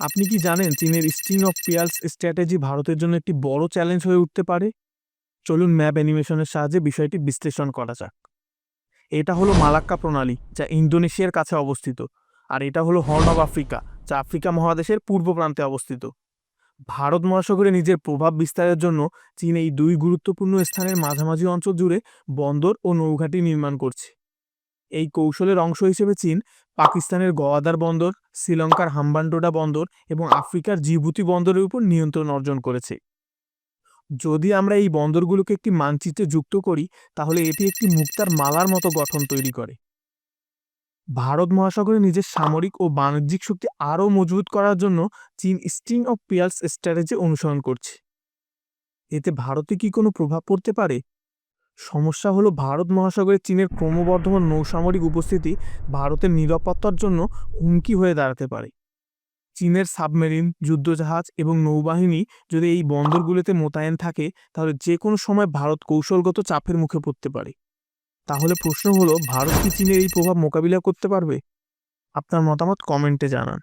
আপনি কি জানেন চীনের স্ট্রিং অফ পিয়ার্স স্ট্র্যাটেজি ভারতের জন্য একটি বড় চ্যালেঞ্জ হয়ে উঠতে পারে? চলুন ম্যাপ অ্যানিমেশনের সাহায্যে বিষয়টি বিশ্লেষণ করা যাক। এটা হলো মালাক্কা প্রণালী, যা ইন্দোনেশিয়ার কাছে অবস্থিত, আর এটা হলো হর্ন অফ আফ্রিকা, যা আফ্রিকা মহাদেশের পূর্ব প্রান্তে অবস্থিত। ভারত মহাসাগরে নিজের প্রভাব বিস্তারের জন্য চীন এই দুই গুরুত্বপূর্ণ স্থানের মাঝামাঝি অঞ্চল জুড়ে বন্দর ও নৌঘাটি নির্মাণ করছে। এই কৌশলের অংশ হিসেবে চীন, পাকিস্তানের গোয়াদার বন্দর, শ্রীলঙ্কার হাম্বানটোডা বন্দর এবং আফ্রিকার জিবুতি বন্দরের উপর নিয়ন্ত্রণ অর্জন করেছে। যদি আমরা এই বন্দরগুলোকে একটি মানচিত্রে যুক্ত করি, তাহলে এটি একটি মুক্তার মালার মতো গঠন তৈরি করে। ভারত মহাসাগরে নিজের সামরিক ও বাণিজ্যিক শক্তি আরও মজবুত করার জন্য চীন স্টিং অফ পিয়ার্স স্ট্র্যাটেজি অনুসরণ করছে। এতে ভারতে কি কোনো প্রভাব পড়তে পারে? সমস্যা হলো ভারত মহাসাগরে চীনের ক্রমবর্ধমান নৌসামরিক উপস্থিতি ভারতের নিরাপত্তার জন্য হুমকি হয়ে দাঁড়াতে পারে। চীনের সাবমেরিন, যুদ্ধজাহাজ এবং নৌবাহিনী যদি এই বন্দরগুলিতে মোতায়েন থাকে, তাহলে যে কোনো সময় ভারত কৌশলগত চাপের মুখে পড়তে পারে। তাহলে প্রশ্ন হলো, ভারত কি চীনের এই প্রভাব মোকাবিলা করতে পারবে? আপনার মতামত কমেন্টে জানান।